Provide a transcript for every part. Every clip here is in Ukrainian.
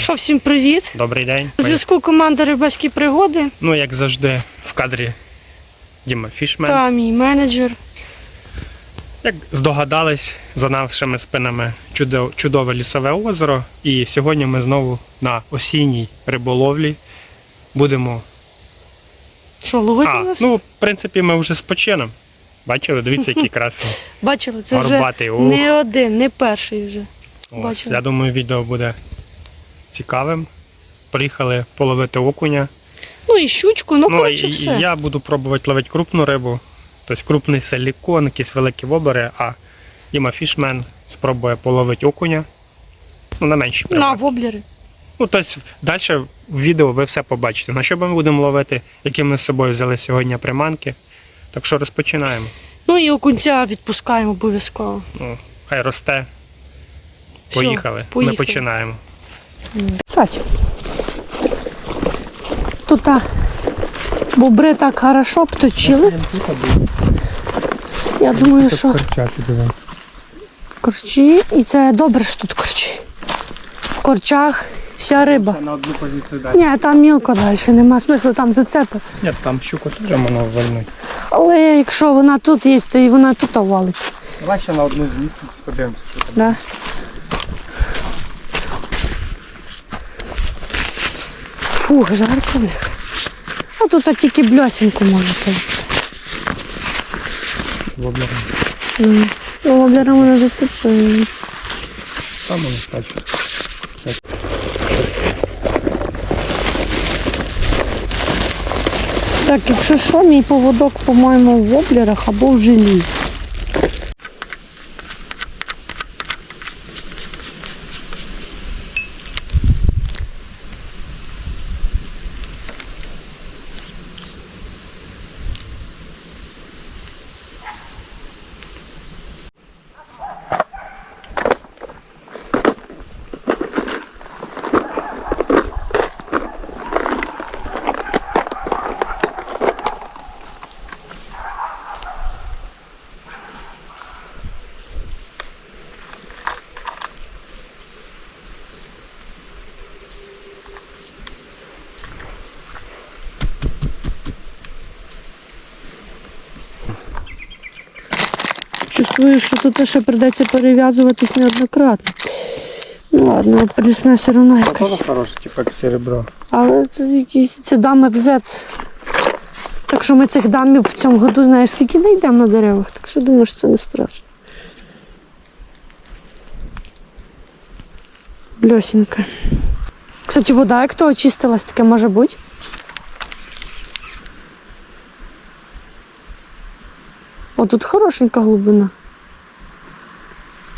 що, всім привіт! Добрий день. У зв'язку команда Рибальські пригоди Ну, як завжди, в кадрі Діма Фішмен. та мій менеджер. Як здогадались, за нашими спинами чудо- чудове лісове озеро. І сьогодні ми знову на осінній риболовлі будемо. Що, ловити А, нас? ну, в принципі, ми вже з почином. Бачили? Дивіться, який красний. Бачили, це вже Горбатий. Не один, не перший вже. Ось, Бачили. я думаю, відео буде цікавим. Приїхали половити окуня. Ну і щучку, ну, Ну, коротше, все. я буду пробувати ловити крупну рибу, тобто крупний силікон, якісь великі вобери, а Діма Фішмен спробує половити окуня. Ну, на менші На воблери. Ну, тобто, далі в відео ви все побачите, на що ми будемо ловити, які ми з собою взяли сьогодні приманки. Так що розпочинаємо. Ну і окунця відпускаємо обов'язково. Ну, хай росте. Все, Поїхали. поїхали. Ми починаємо. Сать. Тут а, бобри так хорошо обточили. Я думаю, що корчі. І це добре, що тут корчі. В корчах вся риба. На одну позицію далі. Ні, там мілко далі, нема смислу там зацепи. Ні, там щуку теж можна ввальнути. Але якщо вона тут є, то і вона тут валиться. Давай ще на одну з'їсти, подивимося, що там. Да. Фух, жарко в них. А тут тільки бльосінку можна. Воблером. Ну, воблером вона зацепила. Там воно скаче. Так, якщо що, мій поводок, по-моєму, в воблерах або в желізі. Чувствую, що тут ще придеться перев'язуватись неоднократно. Ну ладно, прісна все одно якась. хороше, типу як серебро. Але це якісь це дами взет. Так що ми цих дамів в цьому году знаєш, скільки не йдемо на деревах, так що думаю, що це не страшно. Бльосінька. Кстати, вода, як то очистилась, таке може бути. О, тут хорошенька глибина.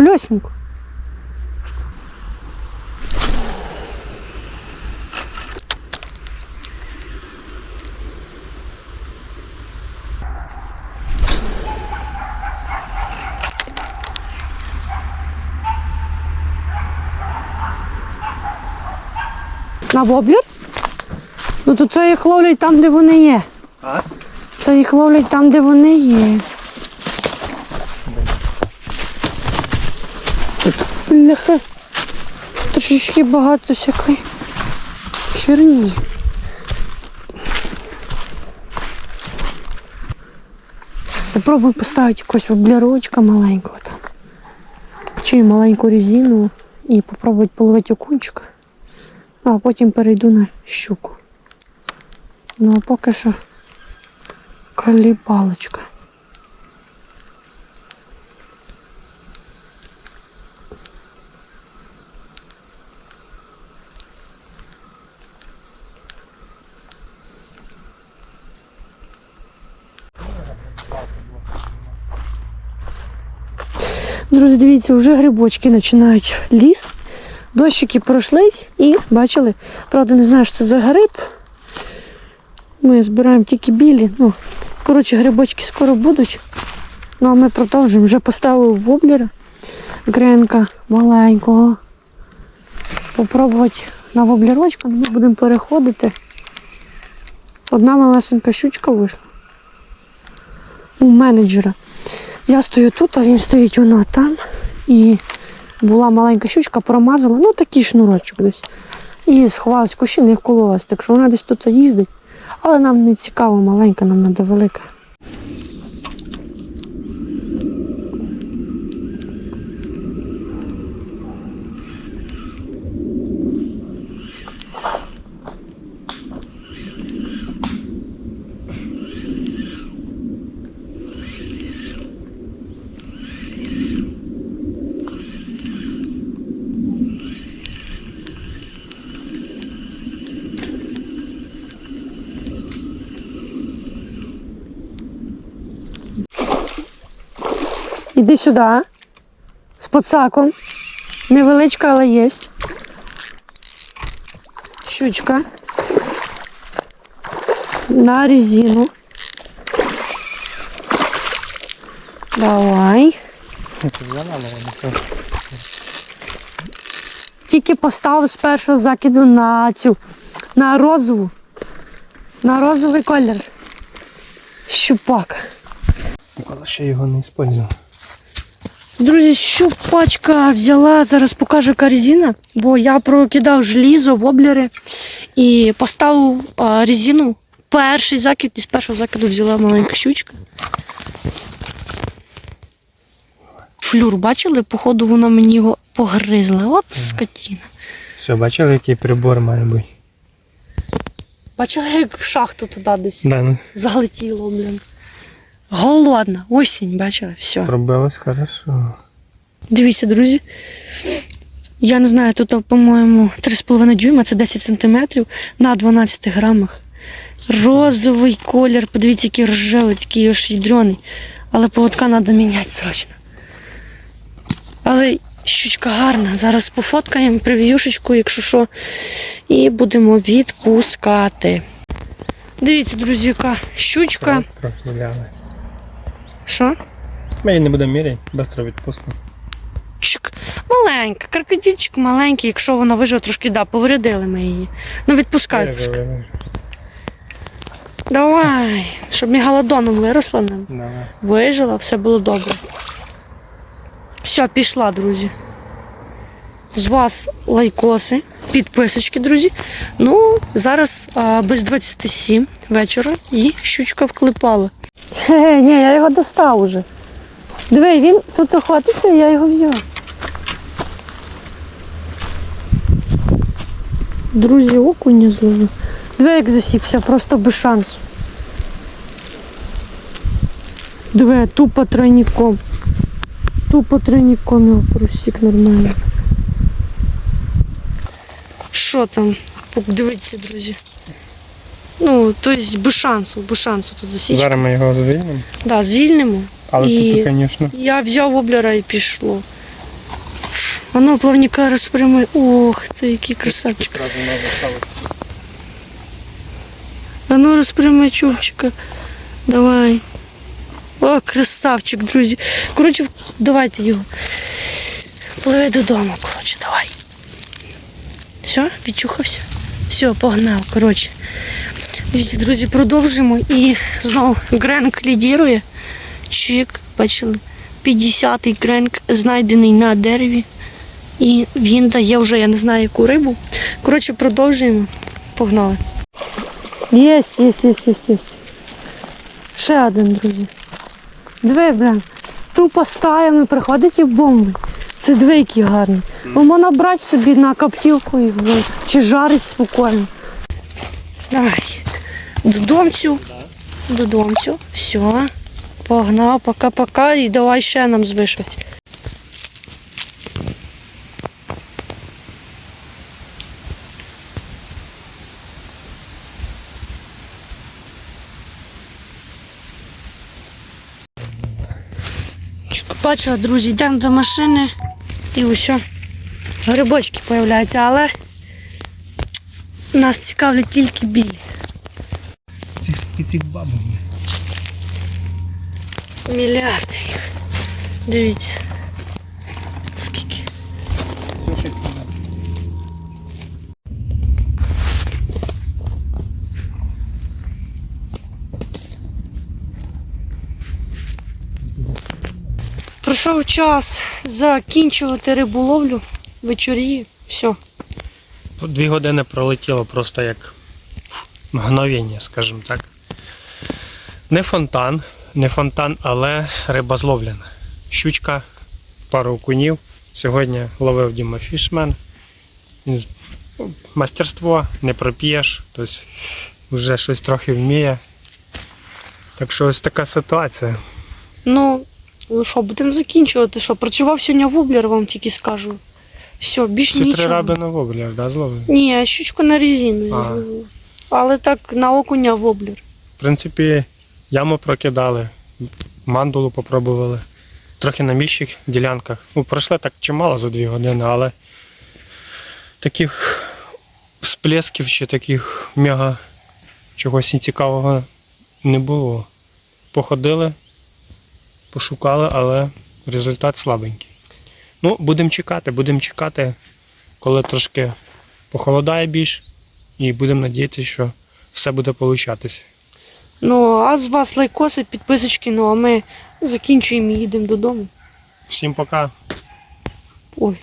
Бльосіньку. На воблер? Ну то це їх ловлять там, де вони є. А? Це їх ловлять там, де вони є. Тут, бляха, трошечки багато всякої херні. Попробуй поставити якогось воблерочка маленького там. Чи маленьку резину і попробувати половити окунчика. Ну, а потім перейду на щуку. Ну а поки що калібалочка. Друзі, дивіться, вже грибочки починають лізти. Дощики пройшлись і бачили, правда, не знаю, що це за гриб. Ми збираємо тільки білі. Ну, коротше, грибочки скоро будуть. Ну а ми продовжуємо. Вже поставив воблера гренка маленького. Попробувати на воблерочку, ми будемо переходити. Одна малесенька щучка вийшла. У менеджера. Я стою тут, а він стоїть вона там. І була маленька щучка, промазала, ну такий шнурочок десь. І сховалась кущі, не вкололась. Так що вона десь тут їздить. Але нам не цікаво, маленька, нам треба велика. Іди сюди. З пацаком. Невеличка, але є. Щучка. На резину. Давай. Тільки поставив з першого закиду на цю, на розову. На розовий колір. Щупак. Але ще його не использував. Друзі, щупачка взяла, зараз покажу яка резина, бо я прокидав желізо, воблери і поставив а, резину. Перший закид і з першого закиду взяла маленька щучка. Флюр, бачили? Походу вона мені його погризла. От скотіна. Все, бачили, який прибор має бути? Бачили, як в шахту туди десь Да, ну, залетіло, блін. Голодна, осінь, бачили, все. пробилось хорошо. Дивіться, друзі. Я не знаю, тут, по-моєму, 3,5 дюйма, це 10 сантиметрів на 12 грамах. Розовий колір, подивіться, який рожевий, такий аж ядрений. Але поводка треба міняти срочно. Але щучка гарна. Зараз пофоткаємо прев'юшечку, якщо що, і будемо відпускати. Дивіться, друзі, яка щучка. Що? Ми її не будемо міряти, швидко відпустимо. Чик. Маленька, крокодильчик маленький, якщо вона вижила трошки, да, повредили ми її. Ну відпускай. трошки. Давай, щоб мегалодоном виросла нам. Давай. Вижила, все було добре. Все, пішла, друзі. З вас лайкоси, підписочки, друзі. Ну, зараз а, без 27 вечора і щучка вклипала. Хе, ні, я його достав уже. Диви, він тут охватиться, я його взяв. Друзі, окуня зловив. Диви, як засікся, просто без шансу. Диви, тупо тройником. Тупо тройником його просік нормально. Що там? Дивіться, друзі. Ну, тобто без шансу, без шансу тут засічка. Зараз ми його звільнимо. Да, звільнимо. Але І- тут, звісно, Я взяв облера і пішло. Воно плавника розпрямує. Ох, ти який красавчик. Воно розпрямує чубчика. Давай. О, красавчик, друзі. Коротше, давайте його. Пливи додому, коротше, давай. Все, відчухався. Все, погнав. Коротше. Дивіться, друзі, продовжуємо. І знову Гренк лідірує. Чик, бачили. 50-й Гренк знайдений на дереві. І він дає вже, я не знаю, яку рибу. Коротше, продовжуємо. Погнали. Єсть, єсть, єсть, єсть, єсть. Ще один, друзі. Диви, блін. Тупо стаями приходить і бомби. Це диви, які гарні. Ну, можна брати собі на коптілку і чи жарить спокійно. Давай. Додомцю. Додомцю. Все. Погнав, пока-пока і давай ще нам звишать. Бачила, друзі, йдемо до машини і усе. Грибочки з'являються, але нас цікавлять тільки білі. Цих, цих бабок. Мільярди їх. Дивіться. Скільки. Пройшов час закінчувати риболовлю. Вечоріє. Все. Тут Дві години пролетіло просто як мгновення, скажімо так. Не фонтан, не фонтан, але риба зловлена. Щучка, пару окунів. Сьогодні ловив Діма Фішмен. Мастерство не проп'єш, тобто вже щось трохи вміє. Так що ось така ситуація. Ну, що, будемо закінчувати. Що, працював сьогодні воблер, вам тільки скажу. Все, більш Всі три нічого. раби на воблер, да, зловив? Ні, щучку на резину я А. зловила. Але так на окуня воблер. В принципі, яму прокидали, мандулу попробували. Трохи на міщих ділянках. Ну, пройшли так чимало за дві години, але таких сплесків чи таких мега чогось цікавого не було. Походили, пошукали, але результат слабенький. Ну, будемо чекати, будемо чекати, коли трошки похолодає більш, і будемо надіятися, що все буде получатися. Ну, а з вас лайкоси, підписочки, ну а ми закінчуємо і їдемо додому. Всім пока. Ой.